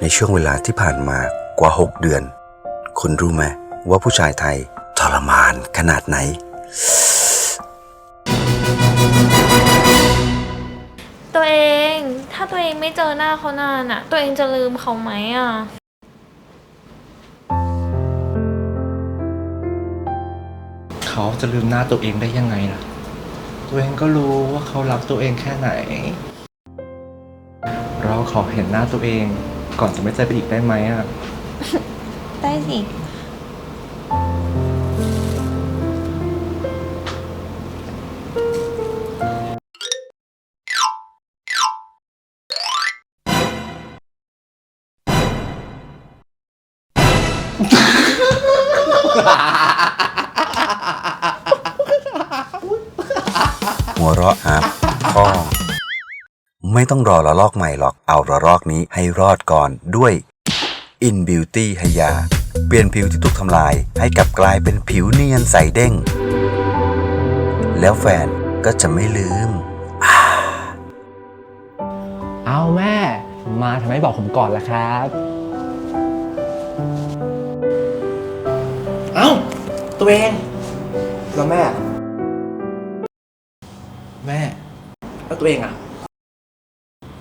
ในช่วงเวลาที่ผ่านมากว่า 6 เดือน คุณรู้ไหมว่าผู้ชายไทยทรมานขนาดไหน ตัวเองถ้าตัวเองไม่เจอหน้าเขานานอะตัวเองจะลืมเขาไหมอะเขาจะลืมหน้าตัวเองได้ยังไงล่ะ ตัวเองก็รู้ว่าเขารักตัวเองแค่ไหน เราขอเห็นหน้าตัวเอง ก่อนจะไม่เจอกันอีกได้ไหมอะ ได้สิ หัวเราะครับพ่อ ไม่ต้องรอระลอกใหม่หรอกเอาระลอกนี้ให้รอดก่อนด้วย In Beauty ฮยา เปลี่ยนผิวที่ถูกทำลายให้กลับกลายเป็นผิวเนียนใสเด้ง แล้วแฟนก็จะไม่ลืม เอาแม่ มาทำไมบอกผมก่อนล่ะครับ เอ้า ตัวเอง แล้วแม่ แม่ แล้วตัวเองอะ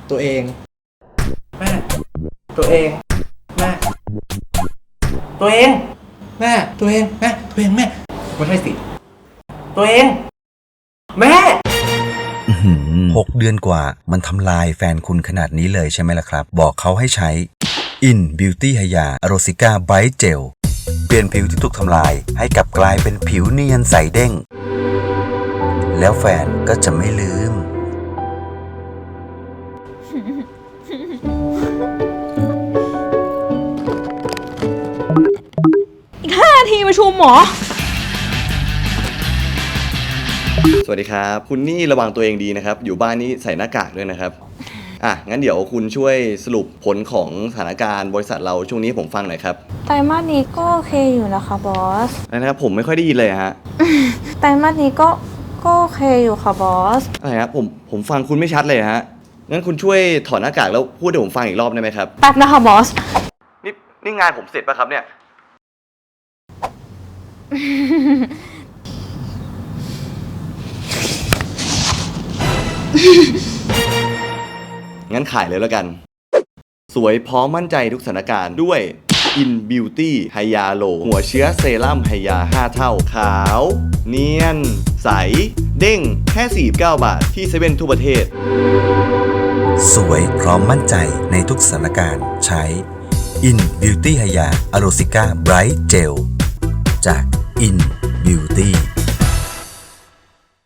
ตัวเอง แม่ ตัวเอง แม่ ตัวเอง แม่ ตัวเอง แม่ ตัวเองแม่ไม่ใช่สิ ตัวเอง แม่ อื้อหือหกเดือนกว่ามันทำลายแฟนคุณขนาดนี้เลยใช่ไหมล่ะครับ บอกเขาให้ใช้ In Beauty ฮยาอโรซิก้าไบรท์เจลเปลี่ยนผิวที่ถูกทำลายให้กลับกลายเป็นผิวเนียนใสเด้ง แล้วแฟนก็จะไม่ลืม อีกห้านาทีประชุมหมอ สวัสดีครับ คุณนี่ระวังตัวเองดีนะครับ อยู่บ้านนี่ใส่หน้ากากด้วยนะครับ อะ งั้นเดี๋ยวคุณช่วยสรุปผลของสถานการณ์บริษัทเราช่วงนี้ให้ผมฟังหน่อยครับไตรมาสนี้ก็โอเคอยู่นะคะบอสนะครับผมไม่ค่อยได้ยินเลยฮะ ไตรมาสนี้ก็ก็โอเคอยู่ค่ะบอส อะไรครับผมผมฟังคุณไม่ชัดเลยฮะ งั้นคุณช่วยถอดหน้ากากแล้วพูดให้ผมฟังอีกรอบได้ไหมครับ แป๊บนะคะบอส นี่นี่งานผมเสร็จป่ะครับเนี่ย งั้นขายเลยแล้วกัน สวยพร้อมมั่นใจทุกสถานการณ์ด้วย In Beauty ไฮยาโล หัวเชื้อเซรั่มไฮยา 5 เท่า ขาว เนียน ใส เด้ง แค่ 49 บาทที่เซเว่นทั่วประเทศ สวยพร้อมมั่นใจในทุกสถานการณ์ใช้ In Beauty ฮยาอโรซิก้าไบรท์เจลจาก In Beauty